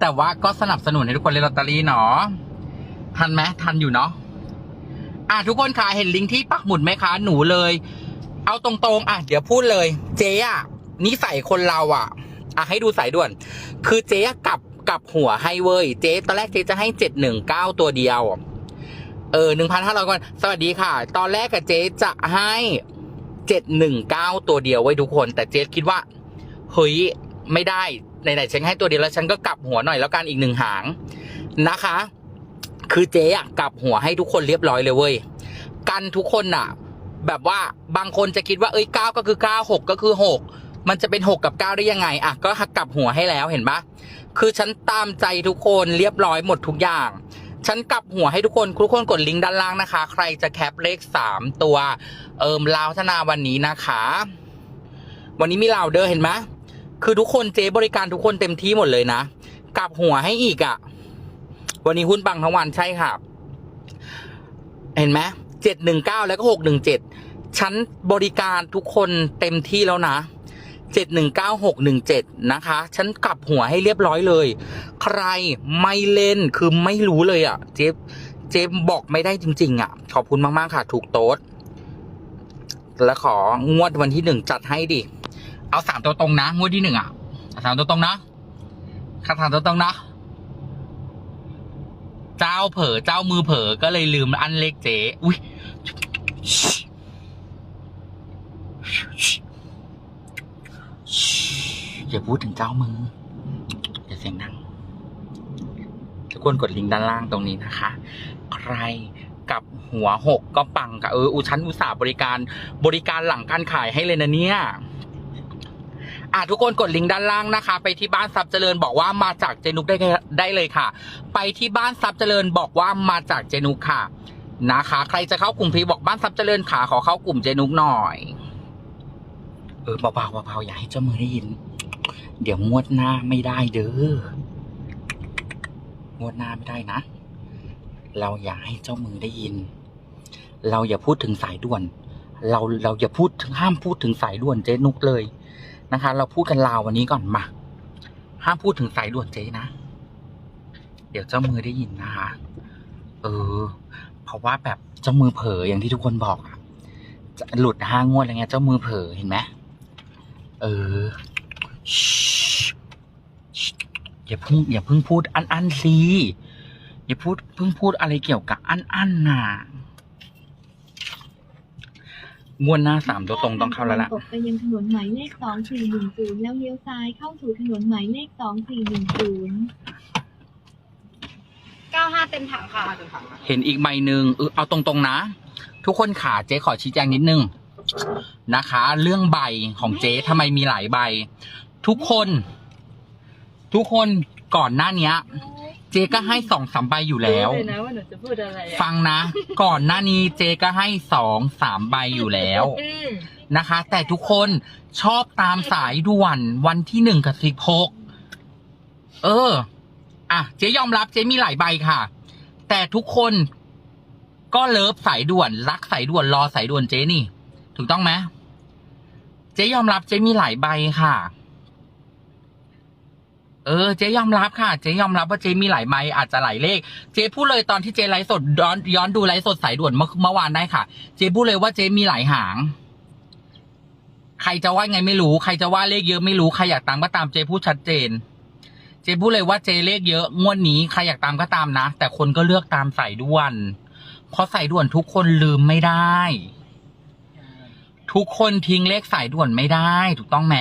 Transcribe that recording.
แต่ว่าก็สนับสนุนให้ทุกคนเล่นลอตเตอรี่เนาะทันไหมทันอยู่เนาะอะทุกคนค่ะเห็นลิงก์ที่ปักหมุดไหมคะหนูเลย เอาตรงๆ อะ เดี๋ยวพูดเลย เจ๊อะนิสัยคนเราอะอะให้ดูสายด่วน คือเจ๊กลับกลับหัวให้เว้ยเจ๊ตอนแรกเจ๊จะให้เจ็ดหนึ่งเก้าตัวเดียวเออหนึ่งพันห้าร้อยคนสวัสดีค่ะ ตอนแรกกับเจ๊จะให้เจ็ดหนึ่งเก้าตัวเดียวไว้ทุกคน แต่เจ๊คิดว่าเฮ้ยไม่ได้ ไหนๆฉันให้ตัวเดียวแล้วฉันก็กลับหัวหน่อยแล้วกันอีกหนึ่งหางนะคะ คือเจ๊อะกลับหัวให้ทุกคนเรียบร้อยเลยเว้ยกันทุกคนน่ะแบบว่าบางคนจะคิดว่าเอ้ยเก้าก็คือเก้าหกก็คือหกมันจะเป็นหกกับเก้าได้ยังไงอะก็หักกลับหัวให้แล้วเห็นปะคือฉันตามใจทุกคนเรียบร้อยหมดทุกอย่างฉันกลับหัวให้ทุกคนทุกคนกดลิงก์ด้านล่างนะคะ ใครจะแคปเลขสามตัว เอิมลาวพัฒนาวันนี้นะคะ วันนี้มีลาวเดอร์เห็นไหม คือทุกคนเจ๊บริการทุกคนเต็มที่หมดเลยนะกลับหัวให้อีกอะ่ะ วันนี้หุ้นปังทั้งวันใช่ค่ะ เห็นไหมเจ็ดหนึ่งเก้าแล้วก็หกหนึ่งเจ็ดฉันบริการทุกคนเต็มที่แล้วนะเจ็ดหนึ่งเก้าหกหนึ่งเจ็ดนะคะฉันกลับหัวให้เรียบร้อยเลย ใครไม่เล่นคือไม่รู้เลยอะ่ะ เจ๊เจ๊บอกไม่ได้จริง ๆอะ ขอบคุณมาก ๆ ค่ะ ถูกโต๊ดแล้วของวดวันที่หนึ่งจัดให้ดิ เอาสามตัวตรงนะงวดที่หนึ่งอะสามตัวตรงนะคาถามตัวตรงนะ เจ้าเผลอเจ้ามือเผลอก็เลยลืมอันเล็กเจ๊อุ้ยอย่าพูดถึงเจ้ามืออย่าเสียงดังทุกคนกดลิงก์ด้านล่างตรงนี้นะคะ ใครกับหัวหกก็ปังกับเอออุชั้นอุตสาหบริการบริการหลังการขายให้เลยนะเนี่ย อะทุกคนกดลิงก์ด้านล่างนะคะ ไปที่บ้านทรัพย์เจริญบอกว่ามาจากเจนุกได้ได้เลยค่ะ ไปที่บ้านทรัพย์เจริญบอกว่ามาจากเจนุกค่ะนะคะ ใครจะเข้ากลุ่มพีบอกบ้านทรัพย์เจริญขาขอเข้ากลุ่มเจนุกหน่อย เออเบาๆเบาๆอย่าให้เจ้ามือได้ยิน เดี๋ยวงวดหน้าไม่ได้เด้องวดหน้าไม่ได้นะ เราอย่าให้เจ้ามือได้ยิน เราอย่าพูดถึงสายด่วน เราเราอย่าพูดถึงห้ามพูดถึงสายด่วนเจนุกเลย นะคะ เราพูดกันลาววันนี้ก่อนมา ห้ามพูดถึงสายด่วนเจ๊นะ เดี๋ยวเจ้ามือได้ยินนะคะ เออ เพราะว่าแบบเจ้ามือเผลออย่างที่ทุกคนบอกอะจะหลุดห้างวดอะไรเงี้ย เจ้ามือเผลอเห็นไหมเอออย่าเพิ่งอย่าเพิ่งพูดอันอันๆสิอย่าพูดเพิ่งพูดอะไรเกี่ยวกับอันอันน่ะ งวดหน้าสามตัวตรงต้องเข้าแล้วล่ะตกไปยังถนนหมายเลข2410แล้วเลี้ยวซ้ายเข้าสู่ถนนหมายเลข2410 95 เต็มถังค่ะ เห็นอีกใบหนึ่งเออเอาตรงๆนะ ทุกคนขาเจ๊ขอชี้แจงนิดนึงนะคะ เรื่องใบของเจ๊ทำไมมีหลายใบ ทุกคน ทุกคนก่อนหน้าเนี้ยเจ๊ก็ให้สองสามใบอยู่แล้ว รู้เลยนะว่าหนูจะพูดอะไรอะฟังนะ ก่อนหน้านี้เจ๊ก็ให้สองสามใบอยู่แล้วอืมนะคะ แต่ทุกคนชอบตามสายด่วนวันที่หนึ่งกับสิบหกเออ อะ เจ๊ยอมรับเจ๊มีหลายใบค่ะ แต่ทุกคนก็เลิฟสายด่วนรักสายด่วนรอสายด่วนเจ๊นี่ ถูกต้องไหมเจ๊ยอมรับเจ๊มีหลายใบค่ะ เออเจ๊ยอมรับค่ะเจ๊ยอมรับว่าเจ๊มีหลายใบอาจจะหลายเลข เจ๊พูดเลยตอนที่เจ๊ไลฟ์สดย้อนย้อนดูไลฟ์สดสายด่วนเมื่อเมื่อวานได้ค่ะ เจ๊พูดเลยว่าเจ๊มีหลายหาง ใครจะว่าไงไม่รู้ใครจะว่าเลขเยอะไม่รู้ใครอยากตามก็ตามเจ๊พูดชัดเจน เจ๊พูดเลยว่าเจ๊เลขเยอะงวดนี้ใครอยากตามก็ตามนะ แต่คนก็เลือกตามสายด่วนเพราะสายด่วนทุกคนลืมไม่ได้ ทุกคนทิ้งเลขสายด่วนไม่ได้ ถูกต้องไหม